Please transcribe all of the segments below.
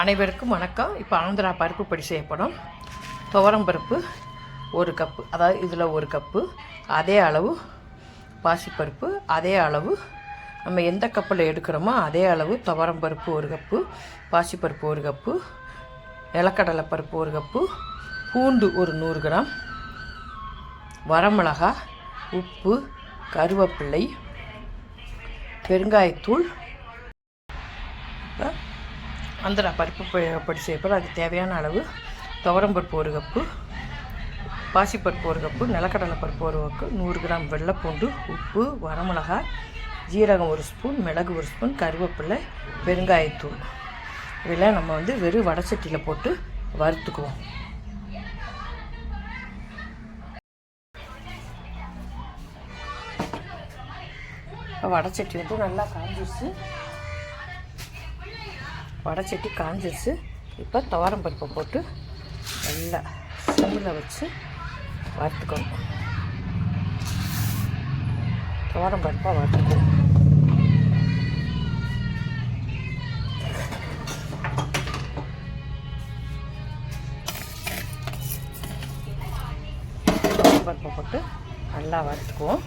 அனைவருக்கும் வணக்கம். இப்போ ஆந்திரா பருப்பு பொடி செய்யப்படும் துவரம் பருப்பு ஒரு கப்பு அதாவது இதில் ஒரு கப்பு அதே அளவு பாசிப்பருப்பு அதே அளவு நம்ம எந்த கப்பில் எடுக்கிறோமோ அதே அளவு துவரம் பருப்பு ஒரு கப்பு பாசிப்பருப்பு ஒரு கப்பு நிலக்கடலை பருப்பு ஒரு கப்பு பூண்டு ஒரு நூறு கிராம் வரமிளகா உப்பு கருவேப்பிள்ளை பெருங்காயத்தூள் அந்த பருப்பு படி செய்யப்போ அதுக்கு தேவையான அளவு துவரம்பருப்பு ஒரு கப்பு பாசிப்பருப்பு ஒரு கப்பு நிலக்கடலை பருப்பு ஒரு கப்பு நூறு கிராம் வெள்ளைப்பூண்டு உப்பு வரமிளகாய் ஜீரகம் ஒரு ஸ்பூன் மிளகு ஒரு ஸ்பூன் கருவேப்பிலை பெருங்காயத்தூள். இதெல்லாம் நம்ம வந்து வெறும் வடச்சட்டியில் போட்டு வறுத்துக்குவோம். வடச்சட்டி வந்து நல்லா காஞ்சிச்சு வடச்சட்டி காஞ்சிருச்சு. இப்போ துவரம் பருப்பை போட்டு நல்லா சிம்மில் வச்சு வறுத்துக்கணும். துவரம் பருப்பாக வறுத்துக்கணும். துவரம் பருப்பை போட்டு நல்லா வறுத்துக்குவோம்.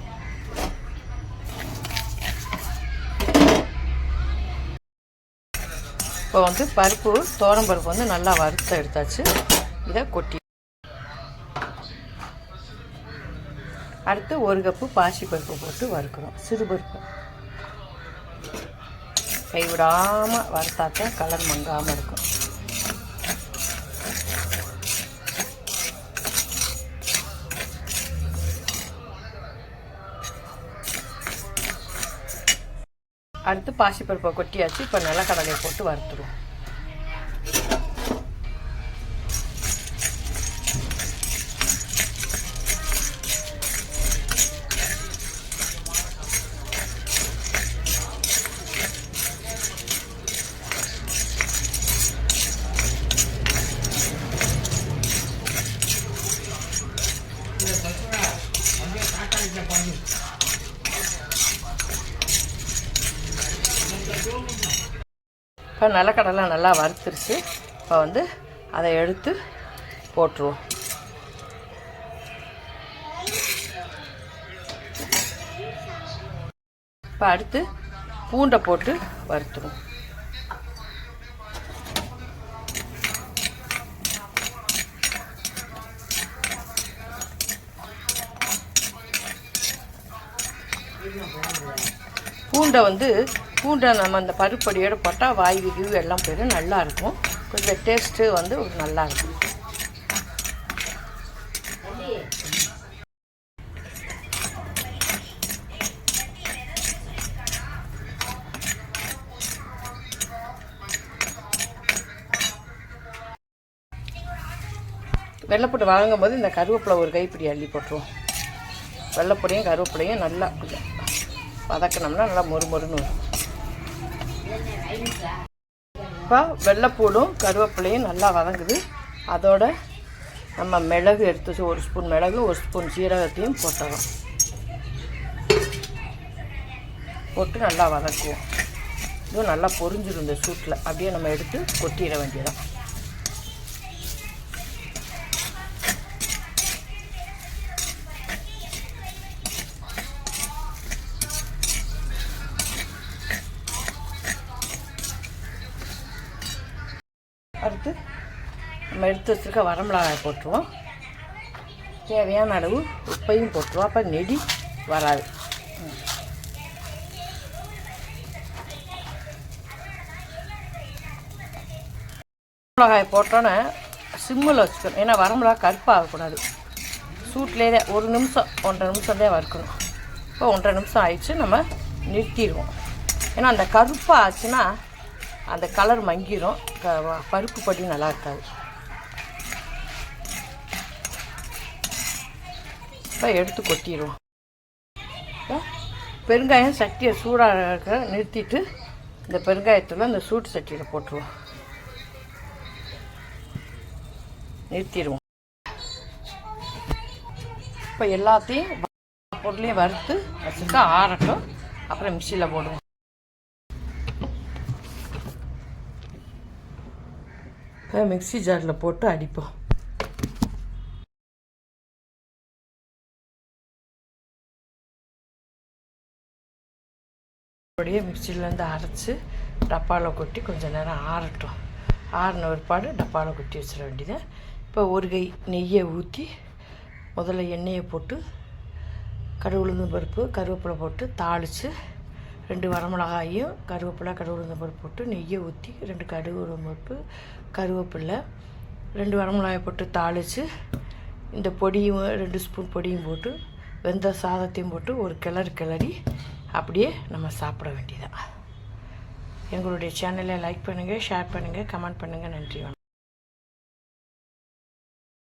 இப்போ வந்து பருப்பு தோரம் பருப்பு வந்து நல்லா வறுத்து எடுத்தாச்சு. இதை கொட்டி அடுத்து ஒரு கப்பு பாசி பருப்பு போட்டு வறுக்கிறோம் சிறு பருப்பு. கைவிடாமல் வறுத்தாக்க கலர் மங்காமல் இருக்கும். அடுத்து பாசிப்பருப்பை கொட்டியாச்சு. இப்போ நிலக்கடலையை போட்டு வறுத்துருவோம் இப்போ நிலக்கடலை நல்லா வறுத்துருச்சு. இப்போ வந்து அதை எடுத்து போட்டுருவோம். இப்போ அடுத்து பூண்டை போட்டு வறுத்துருவோம். பூண்டை வந்து பூண்டை நம்ம அந்த பருப்படியோடு போட்டால் வாய் விரிவு எல்லாம் போயிடும். நல்லா இருக்கும் கொஞ்சம் டேஸ்ட்டு வந்து நல்லாயிருக்கும். நல்லா வெள்ளைப்பூட்டு வாங்கும் போது இந்த கருவேப்பிலை ஒரு கைப்பிடி அள்ளி போட்டுருவோம். வெள்ளைப்பொடியும் கருவேப்பிலையும் நல்லா கொஞ்சம் வதக்கினோம்னா நல்லா மொறு மொறுன்னு வரும். இப்போ வெள்ளைப்பூடும் கருவேப்பிலையும் நல்லா வதங்குது. அதோட நம்ம மிளகு எடுத்து ஒரு ஸ்பூன் மிளகு ஒரு ஸ்பூன் சீரகத்தையும் போட்டுறோம். போட்டு நல்லா வதக்குவோம். இதுவும் நல்லா பொரிஞ்சிடும் இந்த சூட்டில். அப்படியே நம்ம எடுத்து கொட்டிட வேண்டியதான் அடுத்து நம்ம எடுத்து வச்சுருக்க வரமிளகாய் போட்டுருவோம். தேவையான அளவு உப்பையும் போட்டுருவோம். அப்போ நெடி வராது. மிளகாய் போட்டோன்னே சிம்மில் வச்சுக்கணும். ஏன்னா வரமிளகா கருப்பாகக்கூடாது. சூட்லேயே ஒரு நிமிஷம் ஒன்றரை நிமிஷம் தான் வறுக்கணும். இப்போ ஒன்றரை நிமிஷம் ஆயிடுச்சு நம்ம நிறுத்திடுவோம். ஏன்னா அந்த கருப்பாக ஆச்சுன்னா அந்த கலர் மங்கிரும். க- பருப்பு படி நல்லா இருக்காது. இப்போ எடுத்து கொட்டிடுவோம் பெருங்காயம் சட்டியை சூடாக இருக்க நிறுத்திட்டு இந்த பெருங்காயத்தில் அந்த சூட்டு சட்டியில் போட்டுருவோம். நிறுத்திடுவோம் இப்போ எல்லாத்தையும் பொருளையும் வறுத்து வச்சுட்டு ஆறட்டும். அப்புறம் மிக்சியில் போடுவோம். மிக்சி மிக்ஸி ஜாரில் போட்டு அடிப்போம். அப்படியே மிக்சியிலேருந்து அரைச்சி டப்பாவில் கொட்டி கொஞ்சம் நேரம் ஆறட்டும். ஆறின ஒருபாடு டப்பாவில் கொட்டி வச்சிட வேண்டியது இப்போ ஒரு கை நெய்யை ஊற்றி முதல்ல எண்ணெயை போட்டு கடுகு உளுந்து பருப்பு கருவேப்பிலை போட்டு தாளித்து ரெண்டு வரமிளகாயும் கருவேப்பிலை கடுகு உளுந்தம் பருப்பு போட்டு நெய்யை ஊற்றி ரெண்டு கடுகு உளுந்தம் பருப்பு கருவேப்பிலை ரெண்டு வரமிளகாயை போட்டு தாளித்து இந்த பொடியும் ரெண்டு ஸ்பூன் பொடியும் போட்டு வெந்த சாதத்தையும் போட்டு ஒரு கிளறு கிளறி அப்படியே நம்ம சாப்பிட வேண்டியதான் எங்களுடைய சேனலை லைக் பண்ணுங்கள் ஷேர் பண்ணுங்கள் கமெண்ட் பண்ணுங்கள் நன்றி வணக்கம்.